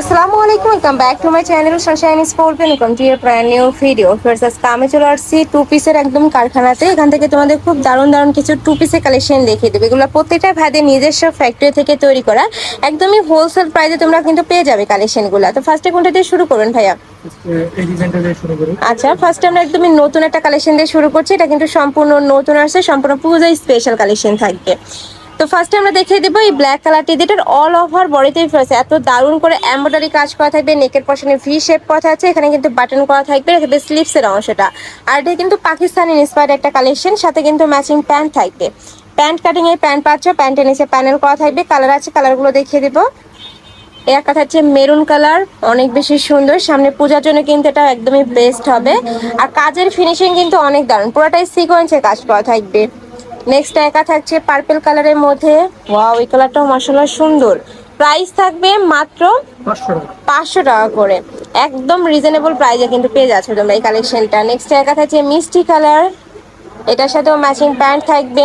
আসসালামু আলাইকুম welcome back to my channel sunshine sport welcome to your brand new video আজকে আমি চলে আসছি টু পিসের একদম কারখানাতে। এখান থেকে তোমাদের খুব দারুণ দারুণ কিছু টু পিসের কালেকশন দেখিয়ে দেবে। এগুলো প্রত্যেকটা ভাইদের নিজস্ব ফ্যাক্টরি থেকে তৈরি করা। একদমই হোলসেল প্রাইসে তোমরা কিন্তু পেয়ে যাবে কালেকশনগুলো তো ফার্স্টে কোনটা দিয়ে শুরু করবেন ভাইয়া? আচ্ছা ফার্স্টে আমরা একদমই নতুন একটা কালেকশন দিয়ে শুরু করছি। এটা কিন্তু সম্পূর্ণ নতুন আসছে সম্পূর্ণ পুজো স্পেশাল কালেকশন থাকবে। তো ফার্স্টে আমরা দেখিয়ে দেবো এই ব্ল্যাক কালারটি যেটার অল ওভার বডিতেই ফেরছে এত দারুণ করে এমব্রয়ডারি কাজ করা থাকবে নেকের পশনে ভি শেপ করা আছে এখানে কিন্তু বাটন করা থাকবে থাকবে স্লিপসের অংশটা। আর এটা কিন্তু পাকিস্তানি ইন্সপায়ার্ড একটা কালেকশন সাথে কিন্তু ম্যাচিং প্যান্ট থাকবে। প্যান্ট কাটিং প্যান্ট পাচ্ছ প্যান্টের নিচে প্যানেল করা থাকবে কালার আছে কালারগুলো দেখিয়ে দেবো। এর কথা হচ্ছে মেরুন কালার অনেক বেশি সুন্দর। সামনে পূজার জন্য কিন্তু এটা একদমই বেস্ট হবে। আর কাজের ফিনিশিং কিন্তু অনেক দারুণ, পুরোটাই সিকোয়েন্সে কাজ করা থাকবে। নেক্সট একা থাকছে পার্পল কালারের মধ্যে। ওয়াও এই কালারটাও মাসাল্লাহ সুন্দর। প্রাইস থাকবে মাত্র পাঁচশো টাকা। করে। একদম রিজনেবল প্রাইসে কিন্তু পেয়ে যাচ্ছ তোমরা এই কালেকশনটা নেক্সট একা থাকছে মিষ্টি কালার এটার সাথেও ম্যাচিং প্যান্ট থাকবে।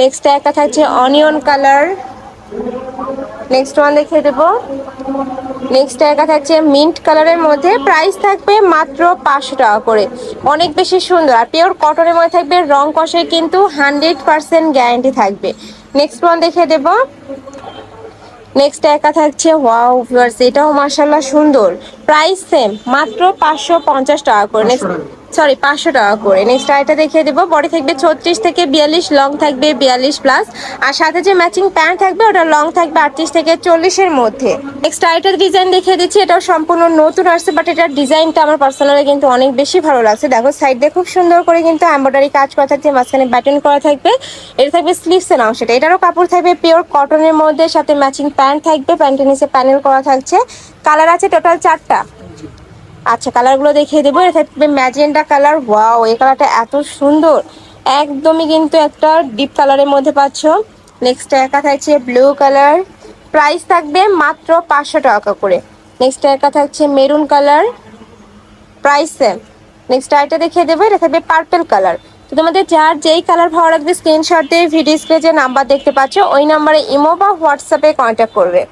নেক্সট একা থাকছে অনিয়ন কালার নেক্সট ওয়ান দেখিয়ে দেবো। নেক্সট একা থাকছে মিন্ট কালারের মধ্যে প্রাইস থাকবে মাত্র পাঁচশো টাকা করে। অনেক বেশি সুন্দর। আর পিওর কটনের মধ্যে থাকবে রং কষের কিন্তু হান্ড্রেড পার্সেন্ট গ্যারান্টি থাকবে। নেক্সট ওয়ান দেখে দেবো। নেক্সট একা থাকছে ওয়াও ভিউয়ার্স এটাও মার্শাল্লাহ সুন্দর। প্রাইস সেম মাত্র পাঁচশো পঞ্চাশ টাকা করে। নেক্সট সরি পাঁচশো টাকা করে। নেক্সট আইটা দেখিয়ে দেবো। বডি থাকবে ছত্রিশ থেকে বিয়াল্লিশ লং থাকবে বিয়াল্লিশ প্লাস আর সাথে যে ম্যাচিং প্যান্ট থাকবে, ওটা লং থাকবে আটত্রিশ থেকে চল্লিশের মধ্যে। নেক্সট আইটার ডিজাইন দেখিয়ে দিচ্ছি। এটাও সম্পূর্ণ নতুন আসছে বাট এটার ডিজাইনটা আমার পার্সোনালি কিন্তু অনেক বেশি ভালো লাগছে। দেখো সাইড দিয়ে খুব সুন্দর করে কিন্তু এম্ব্রয়ডারি কাজ করা থাকছে, মাঝখানে বাটন করা থাকবে। এটা থাকবে স্লিভসের অংশটা। এটারও কাপড় থাকবে পিওর কটনের মধ্যে, সাথে ম্যাচিং প্যান্ট থাকবে প্যান্টের নিচে প্যানেল করা থাকছে। কালার আছে টোটাল চারটা। আচ্ছা কালারগুলো দেখিয়ে দেবো। ম্যাজেন্ডা কালার ওয়াও এই কালারটা এত সুন্দর। একদমই কিন্তু একটা ডিপ কালারের মধ্যে পাচ্ছ। নেক্সট একা থাকছে ব্লু কালার প্রাইস থাকবে মাত্র পাঁচশো টাকা করে। নেক্সট একা থাকছে maroon colour price same next আইটা দেখিয়ে দেবো। এটা থাকবে পার্পল কালার তো তোমাদের যার যেই কালার ভালো লাগবে স্ক্রিনশট দিয়ে ভিডিও স্ক্রিনে যে নাম্বার দেখতে পাচ্ছ, ওই নাম্বারে ইমো বা হোয়াটসঅ্যাপে কন্ট্যাক্ট করবে।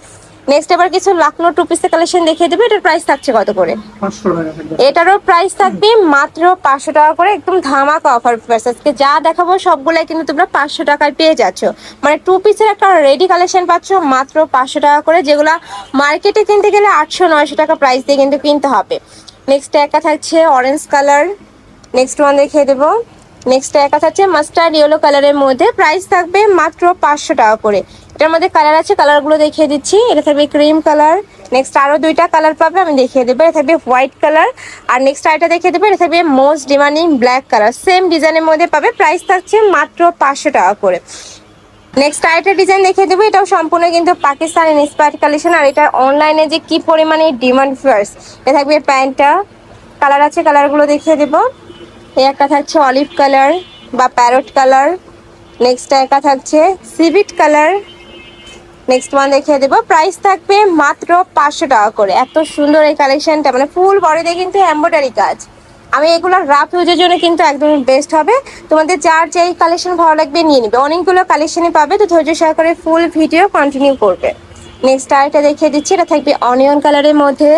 নেক্সট এবার কিছু লাখনো টু পিসের কালেকশন দেখিয়ে দেবে এটার প্রাইস থাকছে কত করে? এটারও প্রাইস থাকবে মাত্র পাঁচশো টাকা করে একদম ধামাকা অফার আজকে যা দেখাবো সবগুলাই কিন্তু তোমরা পাঁচশো টাকায় পেয়ে যাচ্ছ। মানে টু পিসের একটা রেডি কালেকশন পাচ্ছ মাত্র পাঁচশো টাকা করে যেগুলো মার্কেটে কিনতে গেলে আটশো নয়শো টাকা প্রাইস দিয়ে কিন্তু কিনতে হবে। নেক্সট একা থাকছে অরেঞ্জ কালার নেক্সট ওয়ান দেখিয়ে দেবো। নেক্সট একা থাকছে মাস্টার্ড ইয়েলো কালারের মধ্যে প্রাইস থাকবে মাত্র পাঁচশো টাকা করে। এটার মধ্যে কালার আছে কালারগুলো দেখিয়ে দিচ্ছি। এটা থাকবে ক্রিম কালার নেক্সট আরও দুইটা কালার পাবে, আমি দেখিয়ে দেবো। এটা থাকবে হোয়াইট কালার আর নেক্সট আরেকটা দেখিয়ে দেবো, এটা থাকবে most demanding black colour same ডিজাইনের মধ্যে পাবে প্রাইস থাকছে মাত্র পাঁচশো টাকা করে। নেক্সট আরেকটা ডিজাইন দেখিয়ে দেবো, এটাও সম্পূর্ণ কিন্তু পাকিস্তানি ইন্সপায়ার কালেকশন আর এটার অনলাইনে যে কি পরিমাণে ডিমান্ড ফার্স এটা থাকবে প্যান্টটা। কালার আছে কালারগুলো দেখিয়ে দেবো। এই একটা থাকছে অলিভ কালার বা প্যারট কালার নেক্সট একা থাকছে সিভিট কালার নেক্সট ওয়ান দেখিয়ে দেবো। প্রাইস থাকবে মাত্র পাঁচশো টাকা করে। এত সুন্দর এই কালেকশনটা মানে ফুল বডিতে কিন্তু এম্ব্রয়ডারি কাজ। আমি এগুলো রাফ ইউজের জন্য কিন্তু একদম বেস্ট হবে। তোমাদের যার যেই কালেকশন ভালো লাগবে নিয়ে নিবে। অনেকগুলো কালেকশনই পাবে। তো ধৈর্য সহকারে ফুল ভিডিও কন্টিনিউ করবে। নেক্সট আরেকটা দেখিয়ে দিচ্ছি। এটা থাকবে অনিয়ন কালারের মধ্যে।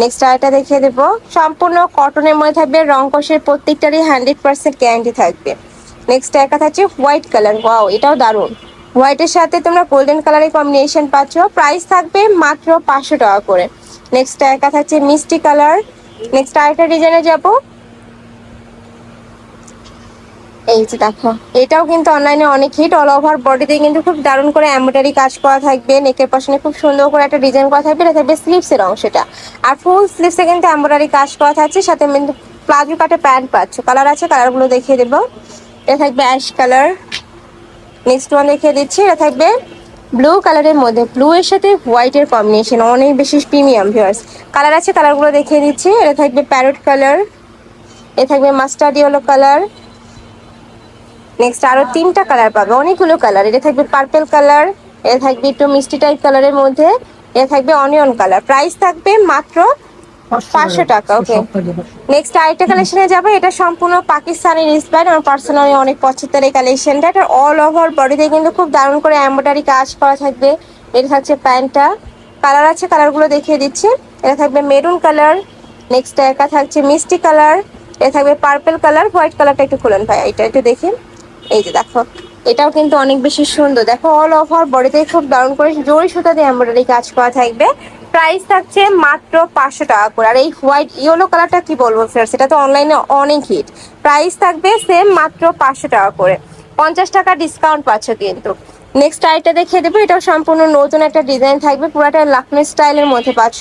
নেক্সট আরেকটা দেখিয়ে দেবো। সম্পূর্ণ কটনের মধ্যে থাকবে। রং কষের প্রত্যেকটারই হান্ড্রেড পার্সেন্ট গ্যারান্টি থাকবে। নেক্সট একা থাকছে হোয়াইট কালার ওয়াও এটাও দারুণ। হোয়াইটের সাথে তোমরা গোল্ডেন কালারের কম্বিনেশন পাচ্ছ। প্রাইস থাকবে মাত্র পাঁচশো টাকা করে। নেক্সট একা থাকছে মিষ্টি কালার নেক্সট আরেকটা ডিজাইনে যাব। এই যে দেখো, এটাও কিন্তু অনলাইনে অনেক হিট অল ওভার বডিতে কিন্তু খুব দারুণ করে এমব্রয়ডারি কাজ করা থাকবে। নেকের পাশে খুব সুন্দর করে একটা ডিজাইন করা থাকবে। এটা থাকবে স্লিভসের অংশটা। আর ফুল স্লিভসে কিন্তু এমব্রয়ডারি কাজ করা থাকছে। সাথে প্লাজো কাটে প্যান্ট পাচ্ছ। কালার আছে কালারগুলো দেখিয়ে দেবো। এটা থাকবে অ্যাশ কালার নেক্সট ওয়ান দেখিয়ে দিচ্ছি, এটা থাকবে ব্লু কালারের মধ্যে। ব্লু এর সাথে হোয়াইটের কম্বিনেশন অনেক বেশি প্রিমিয়াম ভিউয়ার্স কালার আছে কালারগুলো দেখিয়ে দিচ্ছি। এটা থাকবে প্যারট কালার এ থাকবে মাস্টার্ড ইয়েলো কালার নেক্সট আরও তিনটা কালার পাবে, অনেকগুলো কালার এটা থাকবে পার্পল কালার এটা থাকবে একটু মিষ্টি টাইপ কালারের মধ্যে। এটা থাকবে অনিয়ন কালার প্রাইস থাকবে মাত্র পাঁচশো টাকা, পাঁচশো। নেক্সট আরেকটা কালেকশনে যাবে এটা সম্পূর্ণ পাকিস্তানি ইন্সপায়ার্ড আমার পার্সোনালি অনেক পছন্দের এই কালেকশনটা এটা অল ওভার বডিতে কিন্তু খুব দারুণ করে এমব্রয়ডারি কাজ করা থাকবে। এটা থাকছে প্যান্টটা। কালার আছে কালারগুলো দেখিয়ে দিচ্ছি। এটা থাকবে মেরুন কালার নেক্সট একা থাকছে মিষ্টি কালার এটা থাকবে পার্পল কালার হোয়াইট কালারটা একটু খুলেন ভাই এটা একটু দেখি। এই যে দেখো এটাও কিন্তু অনেক বেশি সুন্দর। দেখো অল ওভার বডিতে খুব দারুণ করে জরি সুতা দিয়ে এমব্রয়ডারি কাজ করা থাকবে। প্রাইস থাকছে মাত্র পাঁচশো টাকা করে। আর এই হোয়াইট ইয়েলো কালারটা কি বলব ফ্রেন্ডস এটা তো অনলাইনে অনেক হিট প্রাইস থাকবে সেম মাত্র পাঁচশো টাকা করে। পঞ্চাশ টাকা ডিসকাউন্ট পাচ্ছ কিন্তু। নেক্সট আইটা দেখিয়ে দেবো। এটাও সম্পূর্ণ নতুন একটা ডিজাইন থাকবে। পুরাটা লাকমি স্টাইলের মধ্যে পাচ্ছ।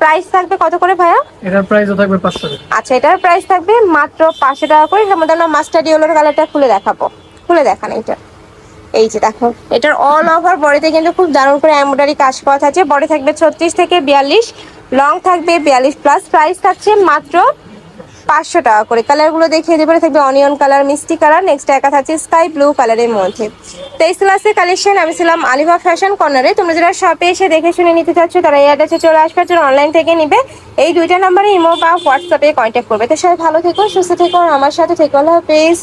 প্রাইস থাকবে কত করে ভাইয়া? এটার প্রাইসও থাকবে পাঁচশো টাকা। আচ্ছা এটার প্রাইস থাকবে মাত্র পাঁচশো টাকা করে। এটার মধ্যে আমরা মাস্টার্ড ইয়েলোর কালারটা খুলে দেখাবো। খুলে দেখান এটা। এই যে দেখো, এটার অল ওভার বডিতে কিন্তু খুব দারুণ করে এমব্রয়ডারি কাজ করা থাকছে। বডি থাকবে ছত্রিশ থেকে বিয়াল্লিশ লং থাকবে বিয়াল্লিশ প্লাস প্রাইস থাকছে মাত্র পাঁচশো টাকা করে। কালারগুলো দেখিয়ে দেবে থাকবে অনিয়ন কালার মিষ্টি কালার নেক্সট একা থাকছে স্কাই ব্লু কালারের মধ্যে। তো এই ক্লাসের কালেকশন আমি ছিলাম আলিভা ফ্যাশন কর্নারে তোমরা যারা শপে এসে দেখে শুনে নিতে চাচ্ছ, তারা এই অ্যাড্রেসে চলে আসবে যারা অনলাইন থেকে নিবে, এই দুইটা নাম্বারে ইমো বা হোয়াটসঅ্যাপে কন্ট্যাক্ট করবে। তো সবাই ভালো থেকো, সুস্থ থেকো আমার সাথে থেকো। আল্লাহ হাফেজ।